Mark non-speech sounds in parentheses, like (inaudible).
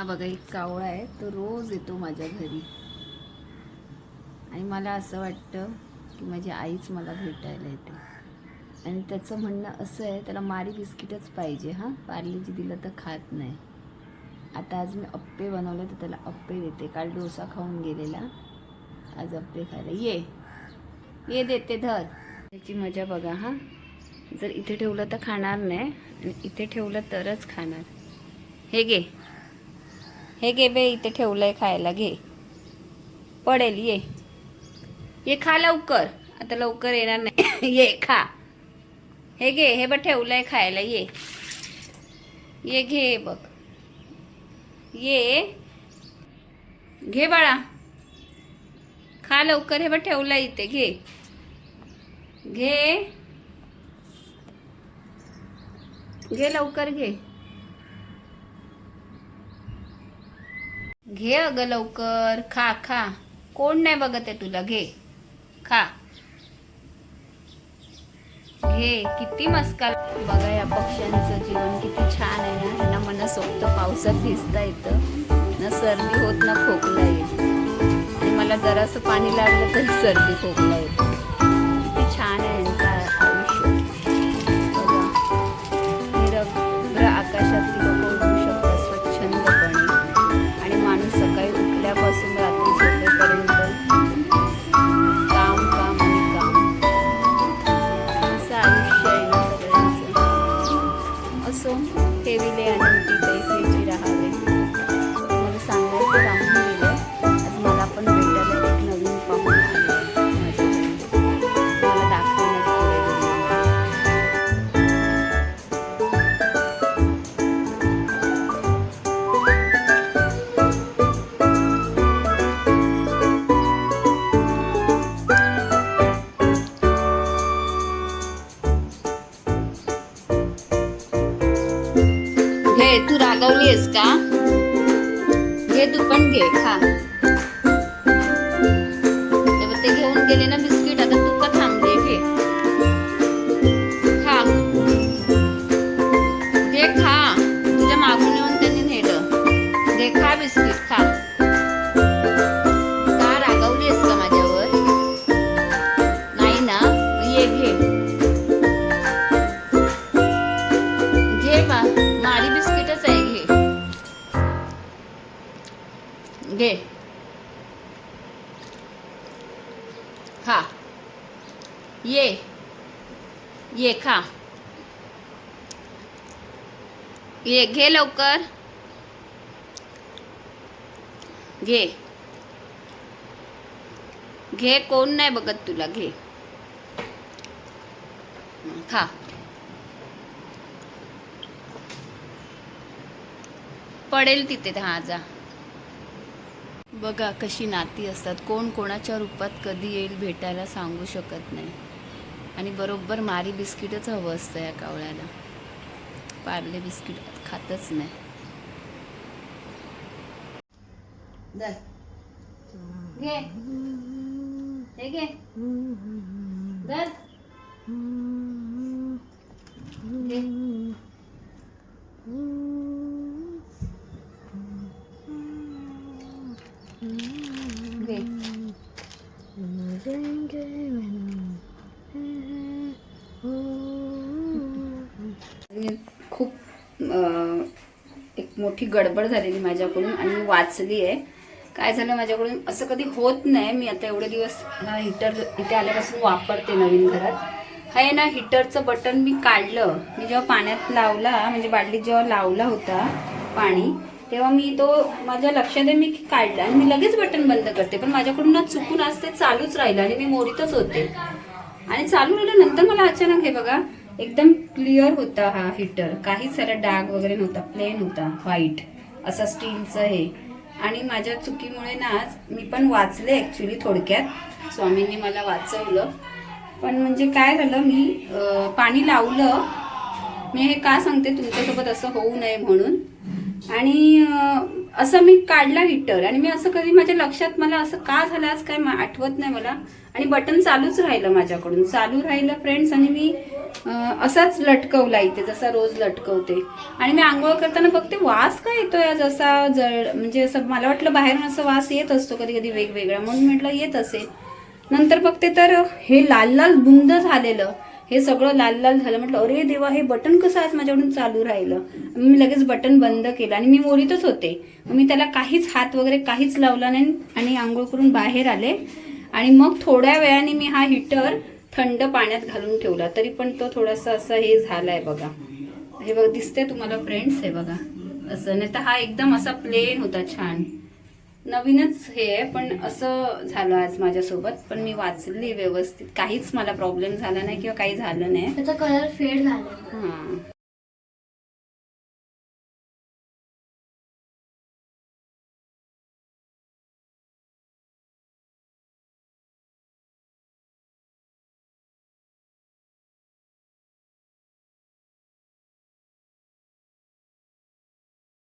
हा बघा एक कावळा आहे. तो रोज येतो माझ्या घरी. आणि मला असं वाटतं की माझी आईच मला भेटायला येते. आणि त्याचं म्हणणं असं आहे त्याला मारी बिस्किटच पाहिजे हां. पार्लेजी दिलं तर खात नाही. आता आज मी अप्पे बनवले तर त्याला अप्पे देते. काल डोसा खाऊन गेलेला. आज अप्पे खायला. ये. ये देते धर. त्याची मजा बघा हां. जर इथे ठेवलं तर खाणार नाही. आणि इथे ठेवलं तरच खाणार. हे घे. हे घे बे इथे ठेवलंय खायला घे. पडेल ये. ये खा लवकर. आता लवकर येणार नाही. (coughs) ये खा. हे घे हे बघ ठेवलंय खायला ये. ये घे बघ. ये. घे बाळा. खा लवकर हे बघ ठेवलंय इथे घे. घे. घे लवकर घे. घे अगं लवकर. खा खा. कोण नाही बघत आहे तुला. घे. खा. घे. किती मस्का बघा या पक्ष्यांचं जीवन किती छान आहे ना. त्यांना मनसोक्त पावसात भिजता येतं. ना सर्दी होत ना खोकला येत. मला जरासं पाणी लागलं तरी सर्दी खोकला येत. असो ठेविले आनंदी तू का? घे तू पण घे खा. ते घेऊन गेले ना बिस्किट आता तू का थांबले घे. खा. घे खा. तुझ्या मागून येऊन त्यांनी नेलं. घे खा बिस्किट खा. का रागवलीस का माझ्यावर? नाही ना? ये घे. घे. खा. ये. ये खा. ये घे लवकर. घे. घे कोण नाही बघत तुला घे. खा. पडेल तिथे हा जा. बघा कशी नाती असतात. कोण कोणाच्या रूपात कधी येईल भेटायला सांगू शकत नाही. आणि बरोबर मारी बिस्किटच हवं असतं या कावळ्याला. पार्ले बिस्किट खातच नाही. दे खूप एक मोठी गडबड झालेली माझ्याकडून आणि मी वाचली आहे. काय झालं माझ्याकडून? असं कधी होत नाही. मी आता एवढे दिवस हा हिटर इथे आल्यापासून वापरते नवीन घरात. हे ना हिटरचं बटन मी काढलं. मी जेव्हा पाण्यात लावला म्हणजे बाटलीत जेव्हा लावला होता पाणी तेव्हा मी तो माझ्या लक्षात आहे मी काढला आणि मी लगेच बटन बंद करते. पण माझ्याकडून ना चुकून आज ते चालूच राहिलं आणि मी मोरीतच होते. आणि चालू राहिलं नंतर मला अचानक हे बघा एकदम क्लिअर होता हा हिटर काही सारा डाग वगैरे नव्हता प्लेन होता व्हाईट असा स्टीलचं हे. आणि माझ्या चुकीमुळे ना आज मी पण वाचले ॲक्च्युली थोडक्यात. स्वामींनी मला वाचवलं. पण म्हणजे काय झालं मी पाणी लावलं. मी हे का सांगते तुमच्यासोबत असं होऊ नये म्हणून. आणि असं मी काढला हिटर. आणि मी असं कधी माझ्या लक्षात मला असं का झालं आज काय आठवत नाही मला. आणि बटन चालूच राहिलं माझ्याकडून. चालू राहिलं फ्रेंड्स आणि मी असाच लटकवला इथे जसा रोज लटकवते. आणि मी आंघोळ करताना बघते वास काय येतोय जसा जळ म्हणजे असं मला वाटलं बाहेरून असं वास येत असतो कधी कधी वेगवेगळा. म्हणून म्हटलं येत असेल. नंतर बघते तर हे लाल लाल बुंद झालेलं. हे सगळं लाल लाल झालं. म्हटलं अरे देवा हे बटन कसं आज माझ्याकडून चालू राहिलं? मी लगेच बटन बंद केलं आणि मी मोरीतच होते. मग मी त्याला काहीच हात वगैरे काहीच लावला नाही आणि आंघोळ करून बाहेर आले. आणि मग थोड्या वेळाने मी हा हिटर थंड पाण्यात घालून ठेवला. तरी पण तो थोडासा असा हे झालाय बघा. हे बघ दिसते तुम्हाला फ्रेंड्स हे बघा. असं नाही तर हा एकदम असा प्लेन होता छान. नवीनच हे आहे पण असं झालं आज माझ्यासोबत. पण मी वाचली व्यवस्थित. काहीच मला प्रॉब्लेम झाला नाही किंवा काही झालं नाही. त्याचा कलर फेड झाला. हां.